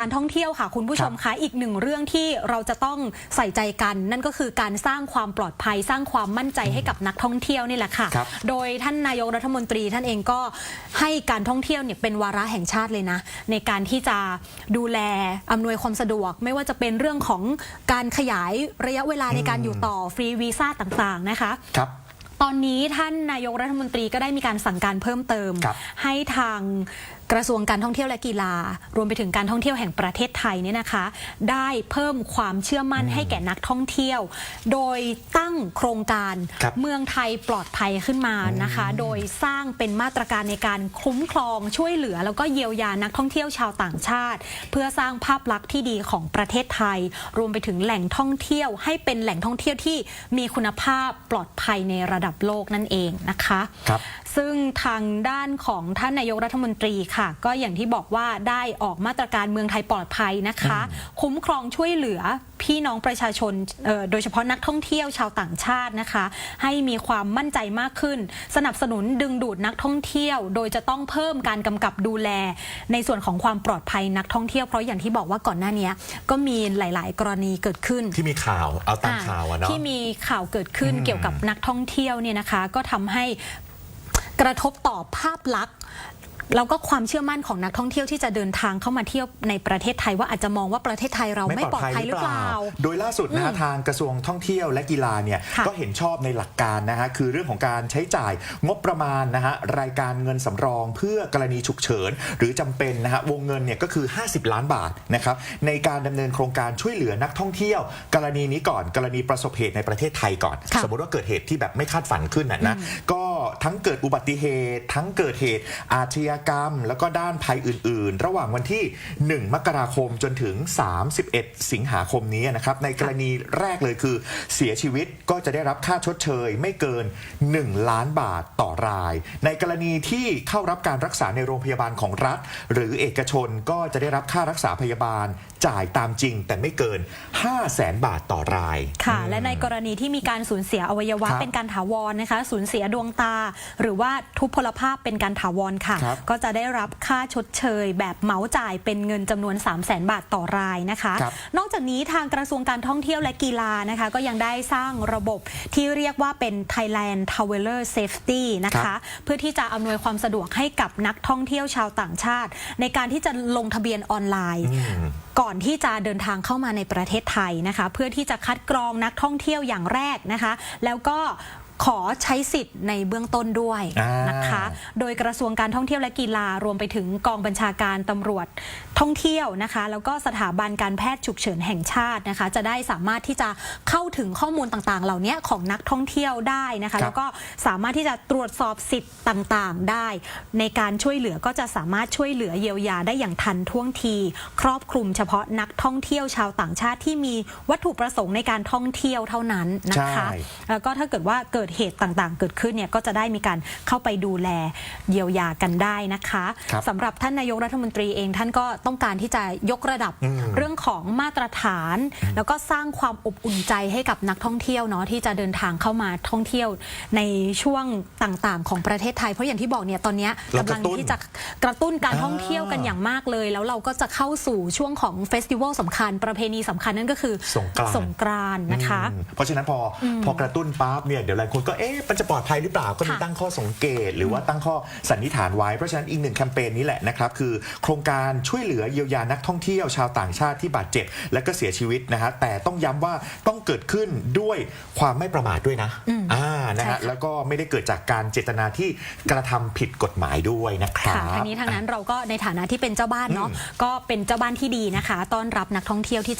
การท่องเที่ยวค่ะ คุณผู้ชมคะอีกหนึ่งเรื่องที่เราจะต้องใส่ใจกัน นั่นก็คือการสร้างความปลอดภัย สร้างความมั่นใจให้กับนักท่องเที่ยวนี่แหละค่ะครับโดยท่านนายกรัฐมนตรีท่านเองก็ให้การท่องเที่ยวเนี่ยเป็นวาระแห่งชาติเลยนะ ในการที่จะดูแลอำนวยความสะดวก ไม่ว่าจะเป็นเรื่องของการขยายระยะเวลาในการอยู่ต่อฟรีวีซ่าต่างๆนะคะครับ ตอนนี้ท่านนายกรัฐมนตรีก็ได้มีการสั่งการเพิ่มเติมครับให้ทางกระทรวงการท่องเที่ยวและกีฬา รวมไปถึงการท่องเที่ยวแห่งประเทศไทยเนี่ยนะคะ ได้เพิ่มความเชื่อมั่นให้แก่นักท่องเที่ยว โดยตั้งโครงการครับเมืองไทยปลอดภัยขึ้นมานะคะ โดยสร้างเป็นมาตรการในการคุ้มครองช่วยเหลือ แล้วก็เยียวยานักท่องเที่ยวชาวต่างชาติ เพื่อสร้างภาพลักษณ์ที่ดีของประเทศไทย รวมไปถึงแหล่งท่องเที่ยว ให้เป็นแหล่งท่องเที่ยวที่มีคุณภาพปลอดภัยในระดับโลกนั่นเองนะคะครับซึ่งทางด้านของท่านนายกรัฐมนตรีค่ะ ก็อย่างที่บอกว่าได้ออกมาตรการเมืองไทยปลอดภัยนะคะ คุ้มครองช่วยเหลือพี่น้องประชาชนเอ่อโดยเฉพาะนักท่องเที่ยวชาวต่างชาตินะคะ ให้มีความมั่นใจมากขึ้น สนับสนุนดึงดูดนักท่องเที่ยว โดยจะต้องเพิ่มการกำกับดูแล ในส่วนของความปลอดภัยนักท่องเที่ยวเพราะอย่างที่บอกว่าก่อนหน้านี้ก็มีหลาย ๆ กรณีเกิดขึ้นที่มีข่าวเอาตามข่าวอะเนาะที่มีข่าวเกิดขึ้นอืมเกี่ยวกับนักท่องเที่ยวเนี่ยนะคะก็ทำให้กระทบต่อภาพลักษณ์ แล้วก็ความเชื่อมั่นของนักท่องเที่ยวที่จะเดินทางเข้ามาเที่ยวในประเทศไทยว่าอาจจะมองว่าประเทศไทยเราไม่ปลอดภัยหรือเปล่า โดยล่าสุดนะฮะทางกระทรวงท่องเที่ยวและกีฬาเนี่ยค่ะก็เห็นชอบในหลักการนะฮะคือเรื่องของการใช้จ่ายงบประมาณนะฮะรายการเงินสำรองเพื่อกรณีฉุกเฉิน หรือจำเป็นนะฮะวงเงินเนี่ยก็คือ 50 ล้านบาทนะครับในการดำเนินโครงการช่วยเหลือนักท่องเที่ยว กรณีนี้ก่อนกรณีประสบเหตุในประเทศไทยก่อนค่ะสมมติว่าเกิดเหตุที่แบบไม่คาดฝันขึ้นนะนะก็ ทั้งเกิดอุบัติเหตุ ทั้งเกิดเหตุอาชญากรรม แล้วก็ด้านภัยอื่น ๆ ระหว่างวันที่ 1 มกราคมจนถึง 31 สิงหาคมนี้นะครับ ในกรณีแรกเลยคือ เสียชีวิตก็จะได้รับค่าชดเชย ไม่เกิน 1 ล้านบาทต่อราย ในกรณีที่เข้ารับการรักษาในโรงพยาบาลของรัฐ หรือเอกชนก็จะได้รับค่ารักษาพยาบาลจ่ายตามจริง แต่ไม่เกิน 5 0 0แสนบาทต่อราย ค่ะ และในกรณีที่มีการสูญเสียอวัยวะครับเป็นการถาวรนะคะ สูญเสียดวงตาหรือว่าทุพพลภาพเป็นการถาวรค่ะ ครับก็จะได้รับค่าชดเชย แบบเหมาจ่ายเป็นเงินจำนวน 3 0 0แสนบาทต่อรายนะคะ ครับ นอกจากนี้ทางกระทรวงการท่องเที่ยวและกีฬานะคะ ก็ยังได้สร้างระบบที่เรียกว่าเป็น Thailand Traveler Safety นะครัคะ บ เพื่อที่จะอำนวยความสะดวกให้กับนักท่องเที่ยวชาวต่างชาติ ในการที่จะลงทะเบียนออนไลน์อืมก่อนที่จะเดินทางเข้ามาในประเทศไทยนะคะ เพื่อที่จะคัดกรองนักท่องเที่ยวอย่างแรกนะคะ แล้วก็ ขอใช้สิทธิ์ในเบื้องต้นด้วยอ่านนะคะ โดยกระทรวงการท่องเที่ยวและกีฬารวมไปถึงกองบัญชาการตำรวจท่องเที่ยวนะคะ แล้วก็สถาบันการแพทย์ฉุกเฉินแห่งชาตินะคะ จะได้สามารถที่จะเข้าถึงข้อมูลต่างๆ เหล่านี้ของนักท่องเที่ยวได้นะครัคะบแล้วก็สามารถที่จะตรวจสอบสิทธิ์ต่างๆ ได้ ในการช่วยเหลือก็จะสามารถช่วยเหลือเยียวยาได้อย่างทันท่วงที ครอบคลุมเฉพาะนักท่องเที่ยวชาวต่างชาติที่มีวัตถุประสงค์ในการท่องเที่ยวเท่านั้นนะคะใช่แล้วก็ถ้าเกิดว่าเกิดเหตุต่างๆ เกิดขึ้นเนี่ยก็จะได้มีการเข้าไปดูแลเยียวยากันได้นะคะครับสำหรับท่านนายกรัฐมนตรีเองท่านก็ต้องการที่จะยกระดับอืม เรื่องของมาตรฐาน แล้วก็สร้างความอบอุ่นใจให้กับนักท่องเที่ยวเนาะที่จะเดินทางเข้ามาท่องเที่ยวในช่วงต่างๆ ของประเทศไทย เพราะอย่างที่บอกเนี่ยตอนเนี้ยเรากำกลัระงตุ้น ที่จะกระตุ้นการอ่าท่องเที่ยวกันอย่างมากเลย แล้วเราก็จะเข้าสู่ช่วงของเฟสติวัลสำคัญ ประเพณีสำคัญนั่นก็คือสงกรานต์สงกรานต์นะคะ อืมเพราะฉะนั้นพออพอกระตุ้นปั๊บเนี่ยเดี๋ยวหลายคนก็เอ๊ะมันจะปลอดภัยหรือเปล่าก็มีค่ะตั้งข้อสังเกต หรือว่าตั้งข้อสันนิษฐานไว้ เพราะฉะนั้นอีกหนึ่งแคมเปญนี้แหละนะครับ คือโครงการช่วยเหลือเยียวยานักท่องเที่ยวชาวต่างชาติที่บาดเจ็บ และก็เสียชีวิตนะฮะแต่ต้องย้ำว่าต้องเกิดขึ้นด้วยความไม่ประมาทด้วยนะอืมอ่านะใช่ฮะค่ะแล้วก็ไม่ได้เกิดจากการเจตนาที่กระทำผิดกฎหมายด้วยนะครับค่ะทั้งนี้ทั้งนั้นเราก็ในฐานะที่เป็นเจ้าบ้านเนาะอืมก็เป็นเจ้าบ้านที่ดีนะคะ ต้อนรับนักท่องเที่ยวที่